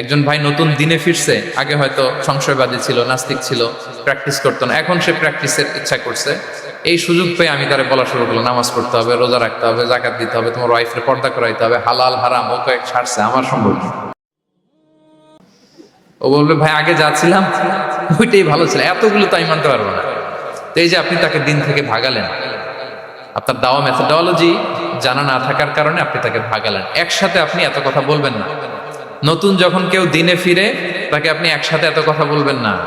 একজন ভাই নতুন দিনে ফিরছে, আগে হয়তো সংশয়বাদী ছিল, নাস্তিক ছিল প্র্যাকটিস করতো না, এখন সে প্র্যাকটিসের ইচ্ছা করছে। এই সুযোগ পেয়ে আমি তারে বলা শুরু করল নামাজ পড়তে হবে, রোজা রাখতে হবে, জাকাত দিতে হবে, তোমার ওয়াইফের পর্দা করাইতে হবে, হালাল, হারাম, ও কয়েক ছাড়ছে, আমার সম্ভব ও বলবে, ভাই, আগে যাচ্ছিলাম ওইটাই ভালো ছিল, এতগুলো তো আমি মানতে পারব না। তো এই যে আপনি তাকে দিন থেকে ভাগালেন আপনার দাওয়া মেথোডলজি জানা না থাকার কারণে আপনি তাকে ভাগালেন। একসাথে আপনি এত কথা বলবেন না। নতুন যখন কেউ দিনে ফিরে, তাকে আপনি একসাথে এত কথা বলবেন না।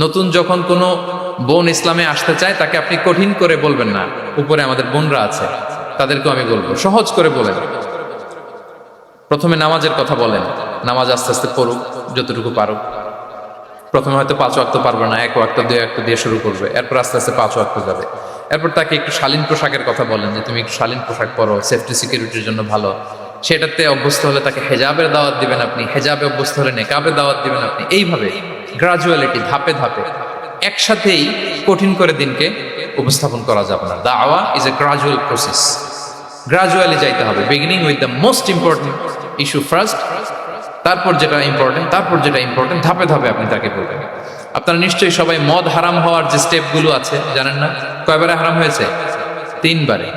নতুন যখন কোনো বোন ইসলামে আসতে চায়, তাকে আপনি কঠিন করে বলবেন না। উপরে আমাদের বোনরা আছে, তাদেরকেও আমি বলব। সহজ করে বলেন। প্রথমে নামাজের কথা বলেন। নামাজ আস্তে আস্তে পড়ুক, যতটুকু পারুক। প্রথমে হয়তো পাঁচ ওয়াক্ত পারবে না, এক ওয়াক্ত, দুই ওয়াক্ত দিয়ে শুরু করবে। এরপর আস্তে আস্তে পাঁচ ওয়াক্ত যাবে। এরপর তাকে একটু শালীন পোশাকের কথা বলেন যে, তুমি একটু শালীন পোশাক পরো সেফটি সিকিউরিটির জন্য ভালো। সেটাতে অভ্যস্ত হলে তাকে হেজাবের দাওয়াত দিবেন আপনি, হেজাবে অভ্যস্ত হলে নেকাবের দাওয়াত দিবেন আপনি। এইভাবে গ্রাজুয়ালিটি ধাপে ধাপে একসাথেই কঠিন করে দিনকে উপস্থাপন করা যাবে না। দাওয়া is a gradual process gradually যাইতে হবে। Beginning with the most important issue first তারপর যেটা ইম্পর্টেন্ট তারপর যেটা ইম্পর্টেন্ট ধাপে ধাপে আপনি তাকে বলবেন। আপনারা নিশ্চয়ই সবাই মদ হারাম হওয়ার যে স্টেপগুলো আছে, জানেন না? কয়বারে হারাম হয়েছে? তিনবারে।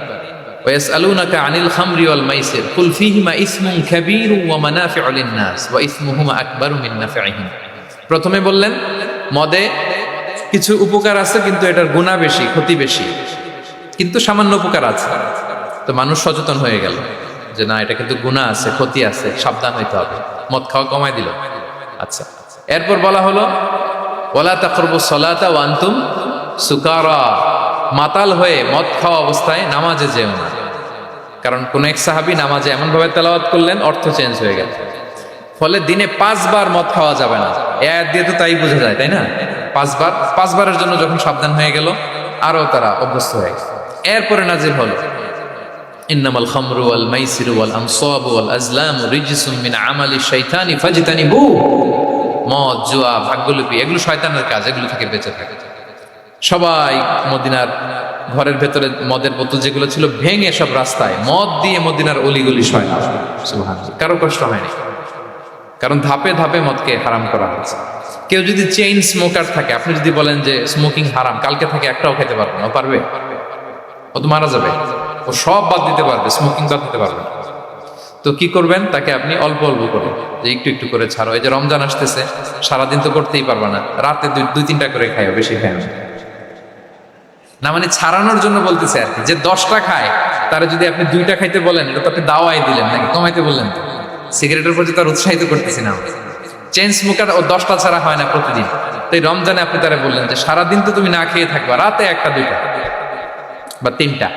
ওয়াস আনিল খামরি ওয়াল মাইসির কুল ফিহিমা ইসমুন কাবীর ওয়া মানাফিউ লিন-নাস ওয়া ইসমুহুমা আকবারু মিন প্রথমে বললেন, মদে কিছু উপকার আছে, কিন্তু এটার গুণা বেশি, ক্ষতি বেশি। কিন্তু সামান্য উপকার আছে। তো মানুষ সচেতন হয়ে গেল যে না, এটা কিন্তু গুণা আছে, ক্ষতি আছে, সাবধান হইতে হবে। মদ খাওয়া কমাই দিল। আচ্ছা। এরপর বলা হলো ওলা তাকরবু সলাতা ওয়ান্তুম সুকারা। মাতাল হয়ে মদ খাওয়া অবস্থায় নামাজে যেও না। কারণ কোন এক সাহাবি নামাজে এমনভাবে তেলাওয়াত করলেন, অর্থ চেঞ্জ হয়ে গেল। ফলে দিনে পাঁচবার মদ খাওয়া যাবে না। এ দিয়ে তো তাই বোঝা যায়, তাই না? পাঁচবার, পাঁচবারের জন্য যখন সাবধান হয়ে গেল আরও তারা অভ্যস্ত হয়ে গেল। এরপরে নাজির হলো আজলামু মদ, জুয়া, ভাগ্যলিপি, এগুলো শয়তানের কাজ, এগুলো থেকে বেঁচে থাকে। সবাই মদিনার ঘরের ভেতরে মদের বোতল যেগুলো ছিল, ভেঙে সব রাস্তায় মদ দিয়ে মদিনার অলিগলি সয়। না। কারও কষ্ট হয়নি। কারণ ধাপে ধাপে মদকে হারাম করা হয়েছে। কেউ যদি চেইন স্মোকার থাকে, আপনি যদি বলেন যে স্মোকিং হারাম, কালকে থেকে একটাও খেতে পারবে না পারবে? ও তো মারা যাবে। ও সব বাদ দিতে পারবে স্মোকিং বাদ দিতে পারবে। তো কি করবেন? তাকে আপনি অল্প অল্প করে, যে একটু একটু করে ছাড়ো। এই যে রমজান আসতেছে, সারাদিন তো করতেই পারবে না। রাতে দুই দুই তিনটা করে খাইও, বেশি খায় না মানে ছাড়ানোর জন্য বলতেছে আর কি, যে দশটা খায়, তারা যদি আপনি দুইটা খাইতে বলেন, এটা তো আপনি দাওয়াই দিলেন নাকি, কমাইতে বললেন তো। সিগারেটের প্রতি তার উৎসাহিত করতেছি না চেন স্মোকার ও দশটা ছাড়া হয় না প্রতিদিন। তাই রমজানে আপনি তারা বললেন যে, সারাদিন তো তুমি না খেয়ে থাকবা, রাতে একটা, দুইটা। বা তিনটা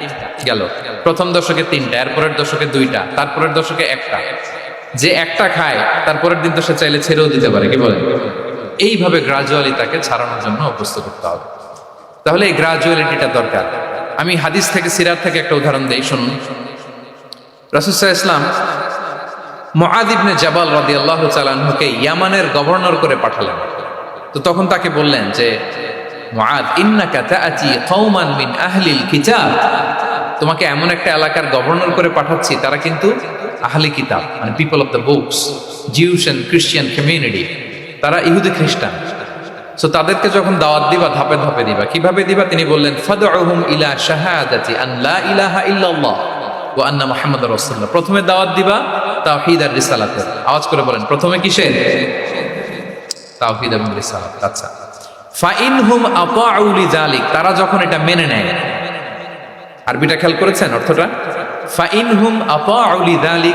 গেল। প্রথম দশকে তিনটা, এরপরের দশকে দুইটা, তারপরের দশকে একটা। যে একটা খায়, তারপরের দিন তো সে চাইলে ছেড়েও দিতে পারে, কি বলেন? এইভাবে গ্রাজুয়ালি তাকে ছাড়ানোর জন্য অভ্যস্ত করতে হবে। তাহলে এই গ্রাজুয়ালিটিটা দরকার। আমি হাদিস থেকে, সিরাত থেকে একটা উদাহরণ দেই, শুনুন। রাসুসাহ ইসলাম মহাদিবনে জাবাল রাদি আল্লাহ চালানহুকে ইয়ামানের গভর্নর করে পাঠালেন। তো তখন তাকে বললেন যে মিন তোমাকে এমন একটা এলাকার গভর্নর করে পাঠাচ্ছি, তারা কিন্তু আহলি কিতাব মানে people of the books jews and christian community তারা ইহুদি খ্রিস্টান। সো তাদেরকে যখন দাওয়াত দিবা, ধাপে ধাপে দিবা। কীভাবে দিবা? তিনি বললেন, ফাদউহুম ইলা শাহাদাতি আন লা ইলাহা ইল্লাল্লাহ ওয়া আন্না মুহাম্মাদুর রাসূলুল্লাহ। প্রথমে দাওয়াত দিবা, তাওহীদ আর রিসালাতের। আওয়াজ করে বলেন, প্রথমে কিসের? তাওহীদ এবং রিসালাত আচ্ছা। ফাইনহুম আতাউ লিযালিক। তারা যখন এটা মেনে নেয়। আরবিটা খেয়াল করেছেন অর্থটা? ফাইনহুম আতাউ লিযালিক।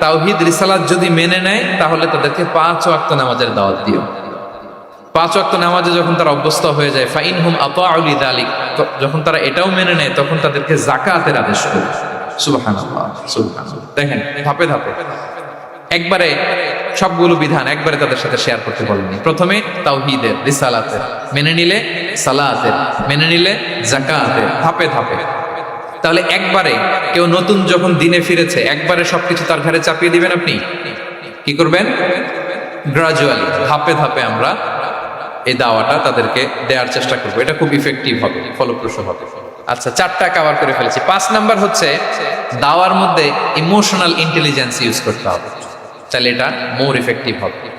তাওহীদ, রিসালাত যদি মেনে নেয়, তাহলে তাদেরকে পাঁচ ওয়াক্ত নামাজের দাওয়াত দিও। পাঁচ ওয়াক্ত নামাজে যখন তারা অভ্যস্ত হয়ে যায় ফাইন হুম আতাউ লিযালিক তো- যখন তারা এটাও মেনে নেয়, তখন তাদেরকে জাকাতের আদেশ করে সুবহানাল্লাহ দেখেন, ধাপে ধাপে। একবারে সবগুলো বিধান একবারে তাদের সাথে শেয়ার করতে বলেননি প্রথমে তাওহীদের, রিসালাতের। মেনে নিলে সালাতের, মেনে নিলে জাকাতের ধাপে ধাপে। তাহলে একবারে কেউ নতুন যখন দিনে ফিরেছে, একবারে সবকিছু তার ঘরে চাপিয়ে দিবেন আপনি? কি করবেন? গ্রাজুয়ালি ধাপে ধাপে আমরা এই দাওয়াটা তাদেরকে দেওয়ার চেষ্টা করব। এটা খুব ইফেক্টিভ হবে, ফলপ্রসূ হবে। আচ্ছা চারটা কাভার করে ফেলেছি। পাঁচ নাম্বার হচ্ছে, দাওয়ার মধ্যে ইমোশনাল ইন্টেলিজেন্স ইউজ করতে হবে। তাহলে এটা মোর ইফেক্টিভ হবে।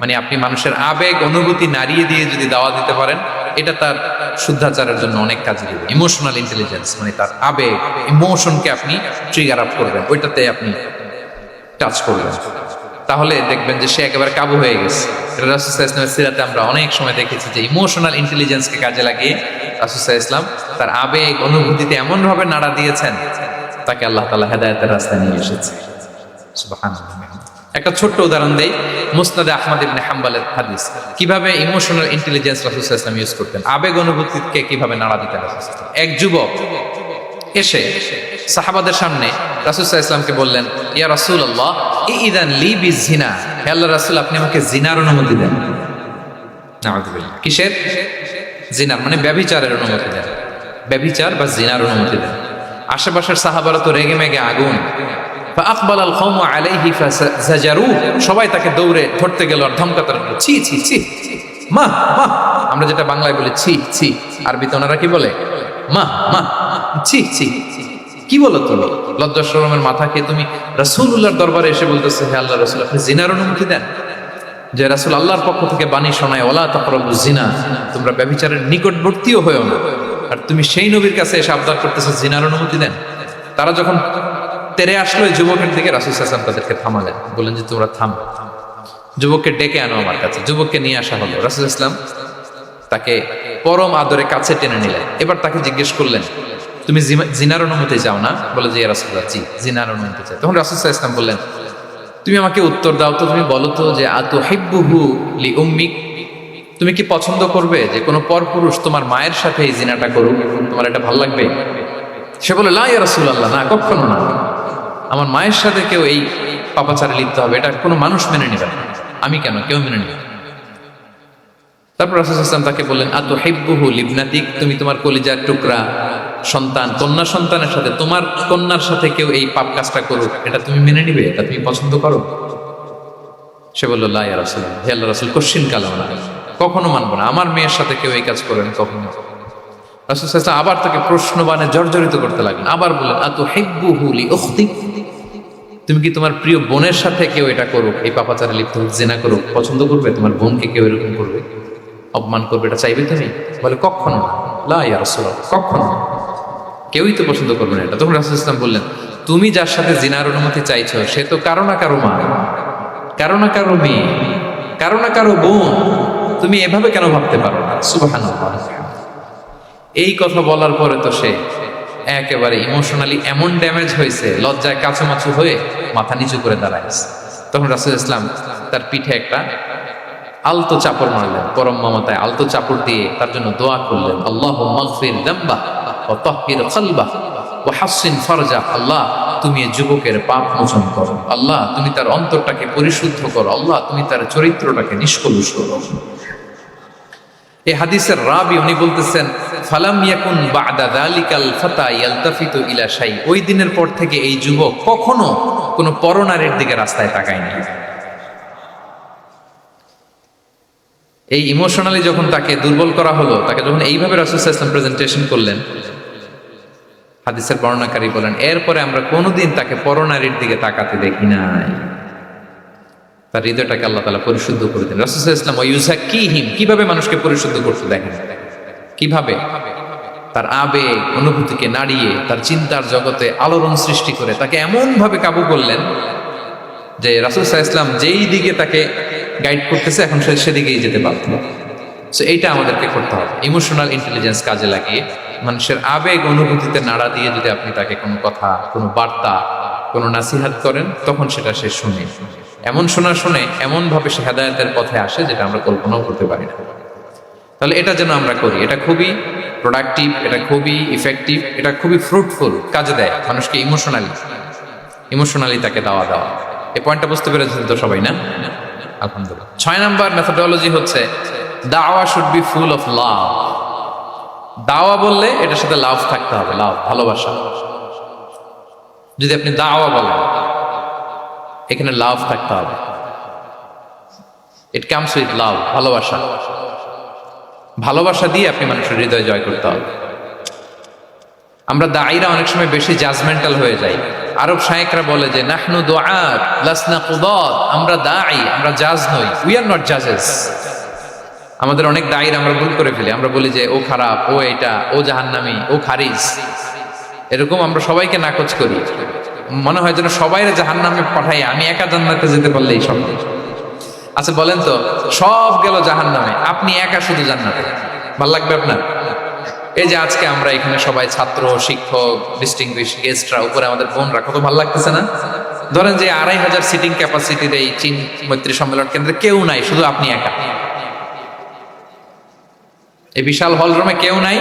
মানে আপনি মানুষের আবেগ, অনুভূতি নাড়িয়ে দিয়ে যদি দাওয়া দিতে পারেন, এটা তার শুদ্ধাচারের জন্য অনেক কাজে দেবে। ইমোশনাল ইন্টেলিজেন্স মানে তার আবেগ ইমোশনকে আপনি ট্রিগার আপ করবেন। ওইটাতে আপনি টাচ করবেন। তাহলে দেখবেন যে সে একেবারে কাবু হয়ে গেছে। রাসুসাহ ইসলামের সিরাতে আমরা অনেক সময় দেখেছি যে ইমোশনাল ইন্টেলিজেন্সকে কাজে লাগিয়ে রাসুসাহ ইসলাম তার আবেগ, অনুভূতিতে এমনভাবে নাড়া দিয়েছেন, তাকে আল্লাহ তালা হেদায়তের রাস্তায় নিয়ে এসেছে। একটা ছোট্ট উদাহরণ দেই, মুসনাদে আহমদ ইবনে হাম্বালের হাদিস। কীভাবে ইমোশনাল ইন্টেলিজেন্স রাসুসাহ ইসলাম ইউজ করতেন? আবেগ, অনুভূতিকে কীভাবে নাড়া দিতেন। এক যুবক এসে সাহাবাদের সামনে রাসুসাহ ইসলামকে বললেন, ইয়া রাসুল আল্লাহ ইদান লি জিনা হে আল্লাহ রাসুল, আপনি আমাকে জিনার অনুমতি দেন। কিসের? জিনার মানে ব্যভিচারের অনুমতি দেন। ব্যভিচার বা জিনার অনুমতি দেন। আশেপাশের সাহাবারা তো রেগে মেগে আগুন। আল সবাই তাকে দৌড়ে ধরতে গেল আর ধমকাতে লাগল ছি ছি ছি, মা মা। আমরা যেটা বাংলায় বলি, ছি ছি। আরবিতে ওনারা কি বলে? মা মা, ছি ছি। কি বলো তুমি? লজ্জা শরমের মাথা খেয়ে তুমি রাসূলুল্লাহর দরবারে এসে বলতেছে, হে আল্লাহ রাসূল, আপনি জিনার অনুমতি দেন? যে রাসূল আল্লাহর পক্ষ থেকে বাণী শোনায় ওলা তাকরাবু জিনা, তোমরা ব্যভিচারের নিকটবর্তীও হয়েও না। আর তুমি সেই নবীর কাছে এসে আবদার করতেছো, জিনার অনুমতি দেন। তারা যখন তেরে আসলো যুবকের দিকে রাসূল সাল্লাল্লাহু তাদেরকে থামালেন। বললেন যে, তোমরা থামো। যুবককে ডেকে আনো আমার কাছে। যুবককে নিয়ে আসা হলো। রাসূল ইসলাম তাকে পরম আদরে কাছে টেনে নিলেন। এবার তাকে জিজ্ঞেস করলেন, তুমি জিনার অনুমতি চাও না? বলে যে রাসুল্লাহ জি, জিনার অনুমতি চাই। তখন রাসুল ইসলাম বললেন, তুমি আমাকে উত্তর দাও তো, তুমি বলো তো যে আতু হিব্বুহু লি উম্মিক তুমি কি পছন্দ করবে যে, কোনো পরপুরুষ তোমার মায়ের সাথে এই জিনাটা করুক? তোমার এটা ভালো লাগবে? সে বলে লা ইয়া রাসূলুল্লাহ, না, কখনো না। আমার মায়ের সাথে কেউ এই পাপাচারে লিপ্ত হবে, এটা কোনো মানুষ মেনে নেবে আমি কেন? কেউ মেনে নেবে। তারপর রাসূল ইসলাম তাকে বললেন আতু হিব্বুহু লিবনাতিক? তুমি তোমার কলিজার টুকরা, সন্তান, কন্যা সন্তানের সাথে, তোমার কন্যার সাথে কেউ এই পাপ কাজটা করুক, এটা তুমি মেনে নিবে, এটা তুমি পছন্দ করো? সে বলল, লা ইয়া রাসূল, হে আল্লাহ রাসূল, কোশ্চিন কালাম না, কখনো মানবো না, আমার মেয়ের সাথে কেউ এই কাজ করেন কখনো। রাসূল সাল্লাল্লাহু আবার তাকে প্রশ্ন বানে জর্জরিত করতে লাগলেন, আবার বললেন আতু হিব্বুহু লি তুমি কি তোমার প্রিয় বোনের সাথে কেউ এটা করুক, এই পাপাচারে লিপ্ত হোক জেনা করুক, পছন্দ করবে? তোমার বোনকে কেউ এরকম করবে? অপমান করবে, এটা চাইবে তুমি? বলে কখনো না। কখনো কেউই তো পছন্দ করবে না এটা। তখন রাসূল ইসলাম বললেন, তুমি যার সাথে জিনার অনুমতি চাইছো, সে তো কারও না কারও মা। কারও না কারও মেয়ে। কারও না কারও বোন। তুমি এভাবে কেন ভাবতে পারো না? সুবহানাল্লাহ। এই কথা বলার পরে তো সে একেবারে ইমোশনালি এমন ড্যামেজ হয়েছে, লজ্জায় কাছামাছু হয়ে মাথা নিচু করে দাঁড়ায় তখন রাসুল ইসলাম তার পিঠে একটা আলতো চাপড় মারলেন পরম মমতায় আলতো চাপড় দিয়ে তার জন্য দোয়া করলেন আল্লাহ মাগফির দাম্বা ও তহকির কলবা ও হাসিন ফরজা, আল্লাহ তুমি যুবকের পাপ মোচন করো, আল্লাহ তুমি তার অন্তরটাকে পরিশুদ্ধ করো, আল্লাহ তুমি তার চরিত্রটাকে নিষ্কলুষ করো। এই হাদিসের রাবি উনি বলতেছেন, ফালাম ইয়াকুন বাদা যালিকাল ফাতা ইয়ালতাফিতু ইলা শাই। ওই দিনের পর থেকে এই যুবক কখনো কোনো পরনারীর দিকে রাস্তায় তাকায়নি। এই ইমোশনালি যখন তাকে দুর্বল করা হলো, তাকে যখন এইভাবে রাসূল সাল্লাল্লাহু প্রেজেন্টেশন করলেন, হাদিসের বর্ণাকারী বলেন, এরপরে আমরা কোনোদিন তাকে পরনারীর দিকে তাকাতে দেখি নাই। তার হৃদয়টাকে আল্লাহ তালা পরিশুদ্ধ করে দেন রাসুল ইসলাম ইউজা কি হিম কীভাবে মানুষকে পরিশুদ্ধ করতে দেখেন? কীভাবে? তার আবেগ, অনুভূতিকে নাড়িয়ে, তার চিন্তার জগতে আলোড়ন সৃষ্টি করে তাকে এমন ভাবে কাবু করলেন যে রাসুল সাহা ইসলাম যেই দিকে তাকে গাইড করতেছে, এখন সেদিকেই যেতে পারত সো এইটা আমাদেরকে করতে হবে। ইমোশনাল ইন্টেলিজেন্স কাজে লাগিয়ে মানুষের আবেগ, অনুভূতিতে নাড়া দিয়ে যদি আপনি তাকে কোনো কথা, কোনো বার্তা, কোনো নাসিহাত করেন, তখন সেটা সে শুনে। এমন শোনা শুনে এমনভাবে সে হেদায়তের পথে আসে, যেটা আমরা কল্পনাও করতে পারি না। তাহলে এটা যেন আমরা করি, এটা খুবই প্রোডাক্টিভ এটা খুবই ইফেক্টিভ এটা খুবই ফ্রুটফুল কাজে দেয় মানুষকে ইমোশনালি ইমোশনালি তাকে দাওয়া দেওয়া। এই পয়েন্টটা বুঝতে পেরেছেন তো সবাই, না? আলহামদুলিল্লাহ। ছয় নাম্বার মেথোডোলজি হচ্ছে, দাওয়া should be full of love দাওয়া বললে এটার সাথে লাভ থাকতে হবে লাভ ভালোবাসা। যদি আপনি দাওয়া বলেন, এখানে লাভ থাকতে হবে। ইট কামস উইথ লাভ ভালোবাসা। ভালোবাসা দিয়ে আপনি মানুষের হৃদয় জয় করতে হবে। আমরা দায়ীরা অনেক সময় বেশি জাজমেন্টাল হয়ে যাই। আরব শায়েকরা বলে যে, নাহনু দোয়াত, লাসনা কুদত, আমরা দায়ী, আমরা জাজ নই উই আর নট জাজেস আমাদের অনেক দায়ের আমরা ভুল করে ফেলি, আমরা বলি যে, ও খারাপ, ও এটা, ও জাহান্নামি, ও খারিজ। এরকম আমরা সবাইকে নাকচ করি। মনে হয় যেন সবাই জাহান্নামে পাঠাই আমি একা জান্নাতে যেতে পারলেই সব আচ্ছা বলেন তো, সব গেল জাহান্নামে, আপনি একা শুধু জান্নাতে? ভালো লাগবে আপনার? এই যে আজকে আমরা এখানে সবাই ছাত্র, শিক্ষক ডিস্টিংগুইশ গেস্টরা উপরে আমাদের বোনরা, কত ভালো লাগতেছে না? ধরেন যে আড়াই হাজার সিটিং ক্যাপাসিটির এই চীন মৈত্রী সম্মেলন কেন্দ্রে কেউ নাই, শুধু আপনি একা। এই বিশাল হল রুমে কেউ নাই,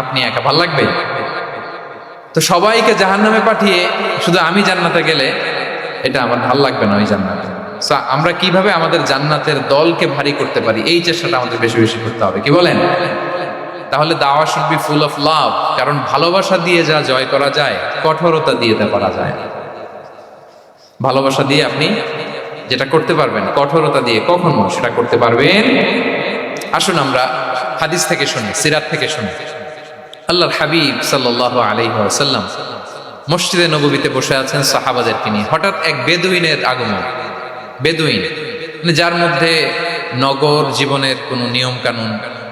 আপনি একা, ভালো লাগবে? তো সবাইকে জাহান নামে পাঠিয়ে শুধু আমি জান্নাতে গেলে এটা আমার ভালো লাগবে না ওই জান্নাতে। আমরা কীভাবে আমাদের জান্নাতের দলকে ভারী করতে পারি, এই চেষ্টাটা আমাদের বেশি বেশি করতে হবে, কি বলেন? তাহলে দাওয়া should be full of love কারণ ভালোবাসা দিয়ে যা জয় করা যায়, কঠোরতা দিয়ে তা করা যায়। ভালোবাসা দিয়ে আপনি যেটা করতে পারবেন, কঠোরতা দিয়ে কখনো সেটা করতে পারবেন। আসুন আমরা হাদিস থেকে শুনি, সিরাত থেকে শুনি। আল্লাহর হাবিব সাল্লাহ ওয়াসাল্লাম মসজিদে নববীতে বসে আছেন সাহাবাদেরকে নিয়ে। হঠাৎ এক বেদুইনের আগমন। বেদুইন মানে যার মধ্যে নগর জীবনের কোনো নিয়ম কানুন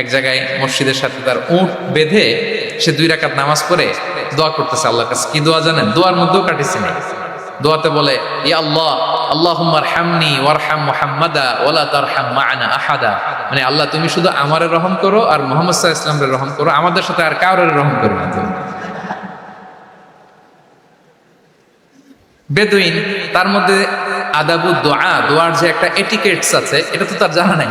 এক জায়গায় মসজিদের সাথে তার উঁট বেঁধে সে দুই রাকাত নামাজ পড়ে দোয়া করতেছে আল্লাহর কাছে। কি দোয়া জানেন? দোয়ার মধ্যেও কাটিসি নেই দোয়াতে বলে ইয়া আল্লাহ হামনি ওয়ারহাম মা'ানা আহাদা। মানে আল্লাহ, তুমি শুধু আমারে রহম করো আর মুহাম্মদ সাল্লাল্লাহু আলাইহি রহম করো। আমাদের সাথে আর কাউরের রহম করো না তুমি। বেদুইন, তার মধ্যে আদাবু দোয়া দোয়ার যে একটা এটিকেটস আছে, এটা তো তার জানা নাই।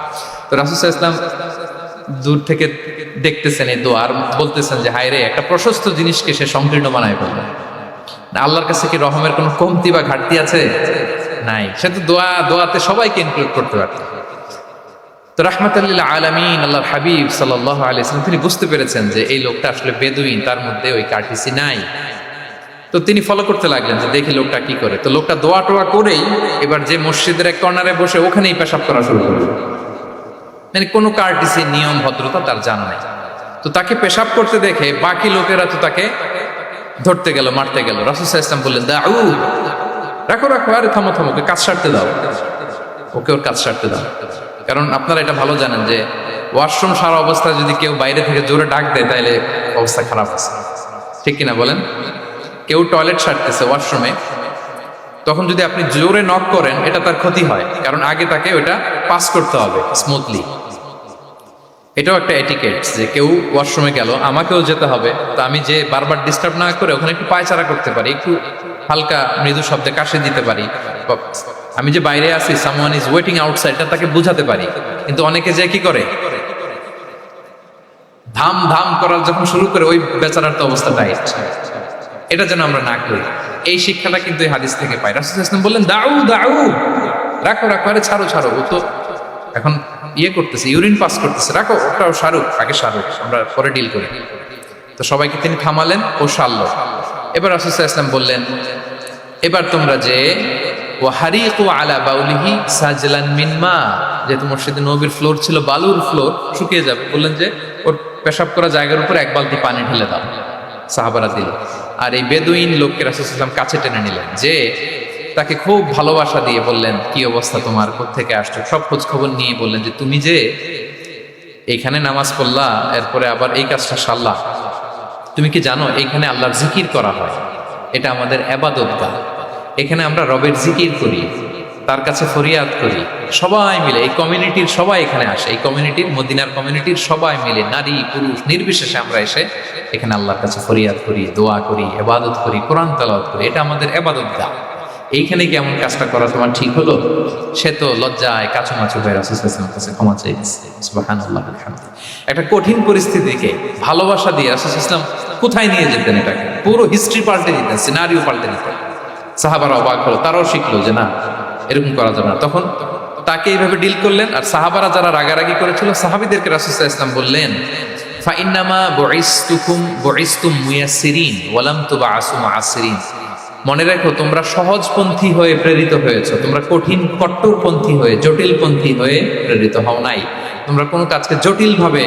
তো রাসুল ইসলাম দূর থেকে দেখতেছেন এই দোয়া আর বলতেছেন যে হায় রে একটা প্রশস্ত জিনিসকে সে সংকীর্ণ বানায় ফেলবে। আল্লাহর কাছে কি রহমের কোনো কমতি বা ঘাটতি আছে? নাই। সে তো দোয়া, দোয়াতে সবাইকে ইনক্লুড করতে পারত। তো রাহমাতাল্লিল আলামিন, আল্লাহর হাবিব সাল্লাহ আলিয়াল্লাম তিনি বুঝতে পেরেছেন যে এই লোকটা আসলে বেদুইন, তার মধ্যে ওই কার্টিসি নাই। তো তিনি ফলো করতে লাগলেন যে, দেখি লোকটা কি করে? তো লোকটা দোয়া টোয়া করেই এবার যে মসজিদের এক কর্নারে বসে ওখানেই পেশাব করা শুরু করল। মানে কোনো কার্টিসি নিয়ম, ভদ্রতা তার জানা নাই। তো তাকে পেশাব করতে দেখে বাকি লোকেরা তো তাকে ধরতে গেল, মারতে গেল। রাসুল ইসলাম বললেন দাউ রাখো রাখো, আরে থামো থামো কাজ সারতে দাও। ওকে ওর কাজ সারতে দাও। কারণ আপনারা এটা ভালো জানেন যে ওয়াশরুম সারা অবস্থায় যদি কেউ বাইরে থেকে জোরে ডাক দেয়, তাহলে অবস্থা খারাপ আছে। ঠিক কিনা বলেন? কেউ টয়লেট সারতেছে ওয়াশরুমে তখন যদি আপনি জোরে নক করেন, এটা তার ক্ষতি হয়। কারণ আগে তাকে ওটা পাস করতে হবে স্মুথলি এটাও একটা এটিকেট যে কেউ ওয়াশরুমে গেল, আমাকেও যেতে হবে, তো আমি যে বারবার ডিস্টার্ব না করে ওখানে একটু পায়চারা করতে পারি, একটু হালকা মৃদু শব্দে কাশে দিতে পারি। আমি যে বাইরে আছি সামওয়ান ইজ ওয়েটিং আউটসাইড তাকে বুঝাতে পারি। কিন্তু অনেকে যে কি করে? ধাম ধাম করার যখন শুরু করে, ওই বেচারার তো অবস্থা টাইট এটা যেন আমরা না করি। এই শিক্ষাটা কিন্তু হাদিস থেকে পাই রাসুল ইসলাম বললেন, দাউ দাউ, রাখো রাখো, আরে ছাড়ো ছাড়ো। ও তো এখন ইয়ে করতেছে, ইউরিন পাস করতেছে। রাখো, ওটাও শাহরুখ আগে শাহরুখ আমরা পরে ডিল করি। তো সবাইকে তিনি থামালেন ও সারল। এবার রাসুল ইসলাম বললেন, এবার তোমরা যে ও হারিকু আলা বাউলিহি সাজলান মিনমা যেহেতু মসজিদে নবীর ফ্লোর ছিল, বালুর ফ্লোর, শুকিয়ে যাবে। বললেন যে, ওর পেশাব করা জায়গার উপর এক বালতি পানি ঢেলে দাও। সাহাবারা দিল। আর এই বেদুইন লোককে রাসুলাম কাছে টেনে নিলেন যে, তাকে খুব ভালোবাসা দিয়ে বললেন, কি অবস্থা তোমার? থেকে আসছো? সব খোঁজ খবর নিয়ে বললেন যে, তুমি যে এইখানে নামাজ পড়লা, এরপরে আবার এই কাজটা সারলা। তুমি কি জানো এইখানে আল্লাহর জিকির করা হয়? এটা আমাদের আবাদত এখানে আমরা রবের জিকির করি। তার কাছে ফরিয়াদ করি। সবাই মিলে, এই কমিউনিটির সবাই এখানে আসে। এই কমিউনিটির মদিনার কমিউনিটির সবাই মিলে, নারী, পুরুষ, নির্বিশেষে আমরা এসে এখানে আল্লাহর কাছে ফরিয়াদ করি, দোয়া করি এবাদত করি, কোরআন তালাওয়াত করি। এটা আমাদের এবাদত গা এইখানে কি এমন কাজটা করা তোমার ঠিক হলো? সে তো লজ্জায় কাছুমাছু হয়ে রাসুসলামের কাছে ক্ষমা চাই সুবহানাল্লাহ বিহামদিহি। একটা কঠিন পরিস্থিতিকে ভালোবাসা দিয়ে রাসুল ইসলাম কোথায় নিয়ে যেতেন এটাকে? পুরো হিস্ট্রি পাল্টে দিতেন সিনারিও পাল্টে দিতেন। সাহাবারা অবাক হলো, তারাও শিখলো যে না এরকম করা যাবে না। তখন তাকে এইভাবে ডিল করলেন আর সাহাবারা যারা রাগারাগি করেছিল, সাহাবিদেরকে রাসুসাহ ইসলাম বললেন ওয়ালাম তুবা আসুম মনে রাখো, তোমরা সহজপন্থী হয়ে প্রেরিত হয়েছো। তোমরা কঠিন কট্টরপন্থী হয়ে, জটিলপন্থী হয়ে প্রেরিত হও নাই। তোমরা কোনো কাজকে জটিল ভাবে